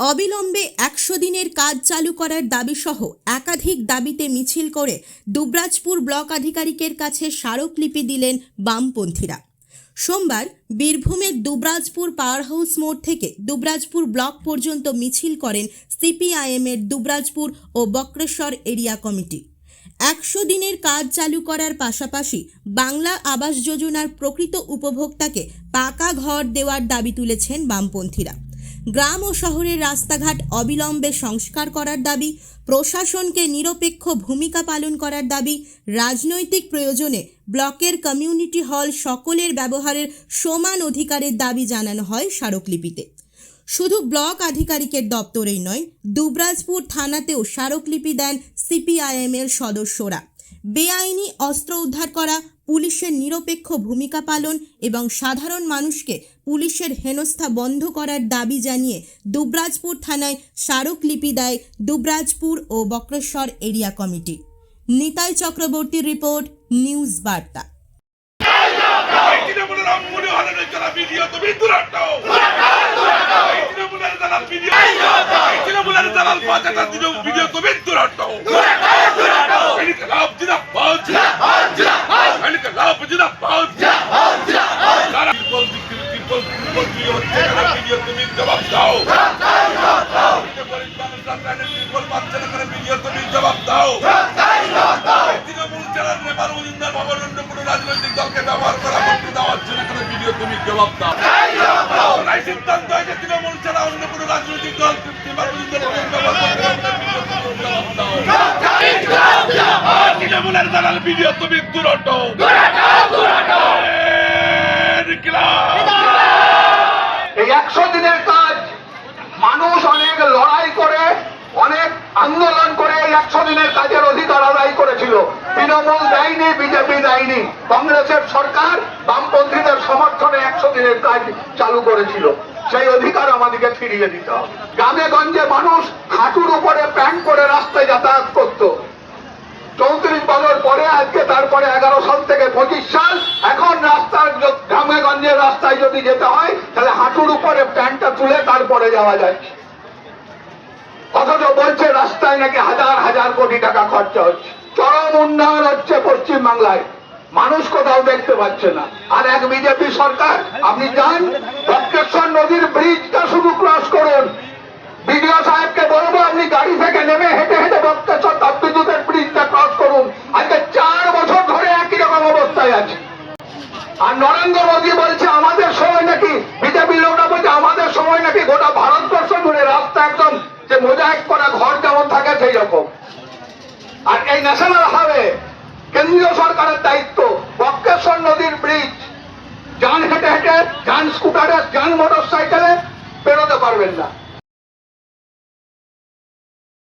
অবিলম্বে একশো দিনের কাজ চালু করার দাবিসহ একাধিক দাবিতে মিছিল করে দুবরাজপুর ব্লক আধিকারিকের কাছে স্মারকলিপি দিলেন বামপন্থীরা। সোমবার বীরভূমের দুবরাজপুর পাওয়ার হাউস মোড় থেকে দুবরাজপুর ব্লক পর্যন্ত মিছিল করেন সিপিআইএমের দুবরাজপুর ও বক্রেশ্বর এরিয়া কমিটি। একশো দিনের কাজ চালু করার পাশাপাশি বাংলা আবাস যোজনার প্রকৃত উপভোক্তাকে পাকা ঘর দেওয়ার দাবি তুলেছেন বামপন্থীরা। গ্রাম ও শহরের রাস্তাঘাট অবিলম্বে সংস্কার করার দাবি, প্রশাসনকে নিরপেক্ষ ভূমিকা পালন করার দাবি, রাজনৈতিক প্রয়োজনে ব্লকের কমিউনিটি হল সকলের ব্যবহারের সমান অধিকারের দাবি জানানো হয় স্মারকলিপিতে। শুধু ব্লক আধিকারিকের দপ্তরেই নয়, দুবরাজপুর থানাতেও স্মারকলিপি দেন সিপিআইএমের সদস্যরা। বেআইনি অস্ত্র উদ্ধার করা, পুলিশের নিরপেক্ষ ভূমিকা পালন এবং সাধারণ মানুষকে পুলিশের হেনস্থা বন্ধ করার দাবি জানিয়ে দুবরাজপুর থানায় স্মারকলিপি দেয় দুবরাজপুর ও বক্রেশ্বর এরিয়া কমিটি। নিতাই চক্রবর্তীর রিপোর্ট, নিউজ বার্তা। যারা ভিডিও তৃণমূলের বাজাটা দিল ভিডিও তুমি দূরাটো। এদিকে লাভ জিনা লাভ জিনা ভিডিও তুমি জবাব দাও। জবাব তৃণমূল জেলার নেপাল কোনো রাজনৈতিক দলকে ব্যবহার করা করতে দেওয়া হচ্ছে না কেন ভিডিও তুমি জবাব দাও। তাই সিদ্ধান্ত হয়েছে তৃণমূল ছাড়া অন্য কোনো রাজনৈতিক দল দাও। তৃণমূলের দালাল ভিডিও তুমি দূরটো এই একশো দিনের কাজ মানুষ অনেক লড়াই করে অনেক আন্দোলন করে একশো দিনের কাজের অধিকার আদায় করেছিল। তৃণমূল দেয়নি, বিজেপি দেয়নি। কংগ্রেসের সরকার বামপন্থীদের সমর্থনে একশো দিনের কাজ চালু করেছিল। সেই অধিকার আমাদেরকে ফিরিয়ে দিতে গ্রামে গঞ্জে মানুষ হাঁটুর উপরে প্যান্ট পরে রাস্তায় যাতায়াত করতো। চৌত্রিশ বছর পরে, আজকে তারপরে এগারো সাল থেকে পঁচিশ সাল, এখন রাস্তার গ্রামে গঞ্জের রাস্তায় যদি যেতে হয়, তাহলে হাঁটুর উপরে প্যান্টটা তুলে তারপরে যাওয়া যায়। অথচ বলছে, রাস্তায় নাকি হাজার হাজার কোটি টাকা খরচা হচ্ছে। চরম উন্নয়ন হচ্ছে পশ্চিম বাংলায় মানুষ কোথাও দেখতে পাচ্ছে না। আর এক বিজেপি সরকার, আপনি যান বক্রেশ্বর নদীর ব্রিজটা শুধু ক্রস করুন। বিডিও সাহেবকে বলব, আপনি গাড়ি থেকে নেমে হেঁটে হেঁটে বক্রেশ্বর তাপবিদ্যুতের ব্রিজটা ক্রস করুন। আজকে চার বছর ধরে একই রকম অবস্থায় আছে। আর নরেন্দ্র মোদী বলছে, আমাদের সময় নাকি বিজেপি লোকরা বলছে, আমাদের সময় নাকি গোটা ভারতবর্ষ জুড়ে রাস্তা আর এই ন্যাশনাল হাইওয়ে কেন্দ্রীয় সরকারের দায়িত্ব, বক্রেশ্বর নদীর ব্রিজ যান হেঁটে হেঁটে, যান স্কুটারে যান মোটর সাইকেলে বেরোতে পারবেন না।